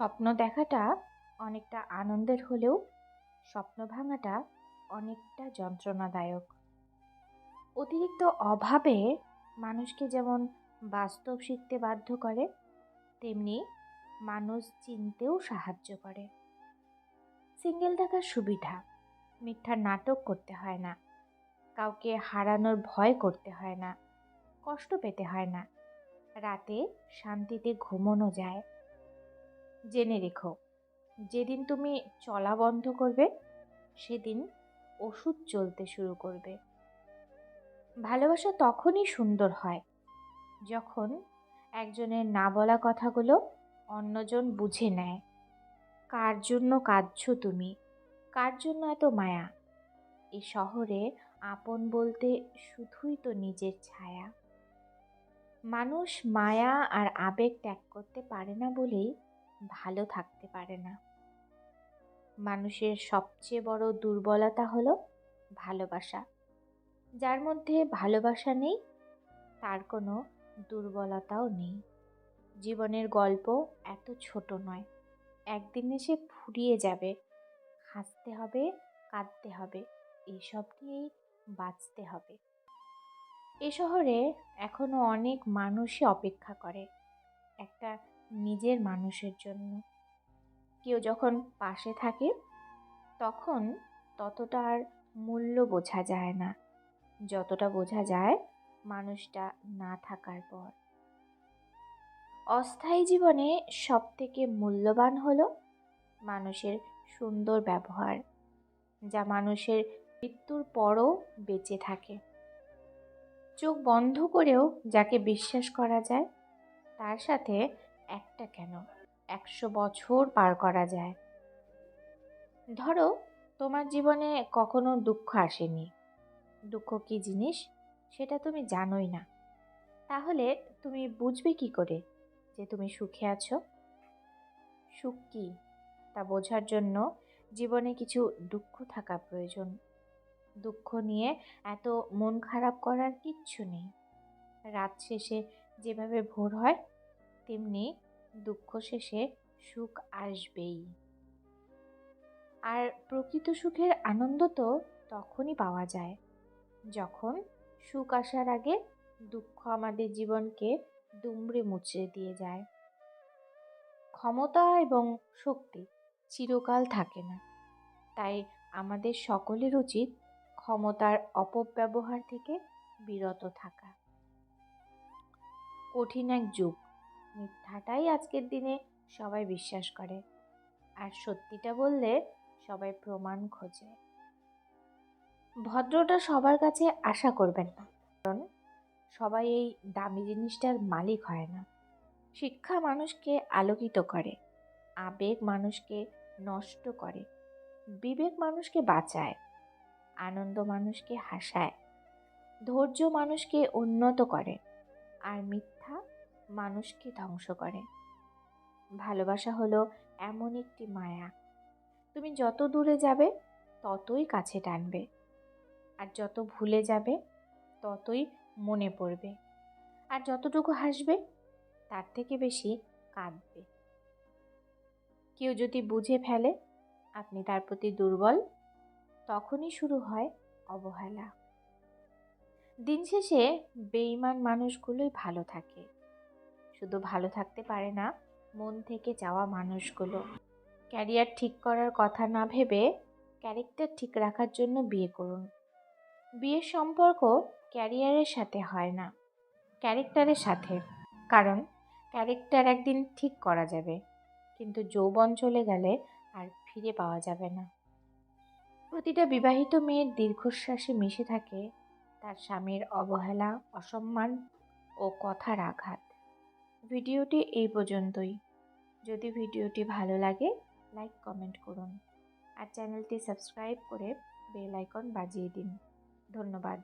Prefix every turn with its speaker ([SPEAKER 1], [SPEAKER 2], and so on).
[SPEAKER 1] স্বপ্ন দেখাটা অনেকটা আনন্দের হলেও স্বপ্ন ভাঙাটা অনেকটা যন্ত্রণাদায়ক। অতিরিক্ত অভাবে মানুষকে যেমন বাস্তব শিখতে বাধ্য করে, তেমনি মানুষ চিনতেও সাহায্য করে। সিঙ্গেল থাকার সুবিধা, মিথ্যা নাটক করতে হয় না, কাউকে হারানোর ভয় করতে হয় না, কষ্ট পেতে হয় না, রাতে শান্তিতে ঘুমোনো যায়। জেনে রেখো। যেদিন তুমি চলা বন্ধ করবে, সেদিন ওষুধ চলতে শুরু করবে। ভালোবাসা তখনই সুন্দর হয় যখন একজনের না বলা কথাগুলো অন্যজন বুঝে নেয়। কার জন্য কাঁদছ তুমি? কার জন্য এত মায়া? এ শহরে আপন বলতে শুধুই তো নিজের ছায়া। মানুষ মায়া আর আবেগ ত্যাগ করতে পারে না বলেই ভালো থাকতে পারে না। মানুষের সবচেয়ে বড় দুর্বলতা হলো ভালোবাসা। যার মধ্যে ভালোবাসা নেই, তার কোনো দুর্বলতাও নেই। জীবনের গল্প এত ছোট নয়। একদিন এসে ফুরিয়ে যাবে। হাসতে হবে, কাঁদতে হবে। এসব নিয়েই বাঁচতে হবে। এ শহরে এখনও অনেক মানুষই অপেক্ষা করে। একটা নিজের মানুষের জন্য। কেউ যখন পাশে থাকে, তখন ততটা আর মূল্য বোঝা যায় না। যতটা বোঝা যায় মানুষটা না থাকার পর। অস্থায়ী জীবনে সব থেকে মূল্যবান হলো মানুষের সুন্দর ব্যবহার, যা মানুষের মৃত্যুর পরও বেঁচে থাকে। চোখ বন্ধ করেও যাকে বিশ্বাস করা যায়, তার সাথে একটা কেন? একশো বছর পার করা যায়। ধরো, তোমার জীবনে কখনো দুঃখ আসেনি। দুঃখ কী জিনিস? সেটা তুমি জানোই না। তাহলে তুমি বুঝবে কি করে যে তুমি সুখে আছো? সুখ কী? তা বোঝার জন্য জীবনে কিছু দুঃখ থাকা প্রয়োজন। দুঃখ নিয়ে এত মন খারাপ করার কিচ্ছু নেই। রাত শেষে যেভাবে ভোর হয়, তেমনি দুঃখ শেষে সুখ আসবেই। আর প্রকৃত সুখের আনন্দ তো তখনই পাওয়া যায়, যখন সুখ আসার আগে দুঃখ আমাদের জীবনকে দুমড়ে মুচড়ে দিয়ে যায়। ক্ষমতা এবং শক্তি চিরকাল থাকে না, তাই আমাদের সকলের উচিত ক্ষমতার অপব্যবহার থেকে বিরত থাকা। কঠিন এক যুগ। মিথ্যাটাই আজকের দিনে সবাই বিশ্বাস করে। আর সত্যিটা বললে সবাই প্রমাণ খোঁজে। ভদ্রটা সবার কাছে আশা করবেন না। কারণ সবাই এই দামি জিনিসটার মালিক হয় না। শিক্ষা মানুষকে আলোকিত করে, আবেগ মানুষকে নষ্ট করে, বিবেক মানুষকে বাঁচায়, আনন্দ মানুষকে হাসায়, ধৈর্য মানুষকে উন্নত করে, আর মিথ্যা মানুষকে ধ্বংস করে। ভালোবাসা হলো এমন একটি মায়া। তুমি যত দূরে যাবে, ততই কাছে টানবে। আর যত ভুলে যাবে, ততই মনে পড়বে। আর যতটুকু হাসবে, তার থেকে বেশি কাঁদবে। কেউ যদি বুঝে ফেলে আপনি তার প্রতি দুর্বল, তখনই শুরু হয় অবহেলা। দিন শেষে বেইমান মানুষগুলোই ভালো থাকে। শুধু ভালো থাকতে পারে না, মন থেকে যাওয়া মানুষগুলো। ক্যারিয়ার ঠিক করার কথা না ভেবে ক্যারেক্টার ঠিক রাখার জন্য বিয়ে করুন। বিয়ের সম্পর্ক ক্যারিয়ারের সাথে হয় না, ক্যারেক্টারের সাথে। কারণ ক্যারেক্টার একদিন ঠিক করা যাবে, কিন্তু যৌবন চলে গেলে আর ফিরে পাওয়া যাবে না। প্রতিটা বিবাহিত মেয়ের দীর্ঘশ্বাসে মিশে থাকে তার স্বামীর অবহেলা, অসম্মান ও কথার আঘাত। ভিডিওটি এই পর্যন্তই। যদি ভিডিওটি ভালো লাগে, লাইক, কমেন্ট করুন। আর চ্যানেলটি সাবস্ক্রাইব করে বেল আইকন বাজিয়ে দিন। ধন্যবাদ।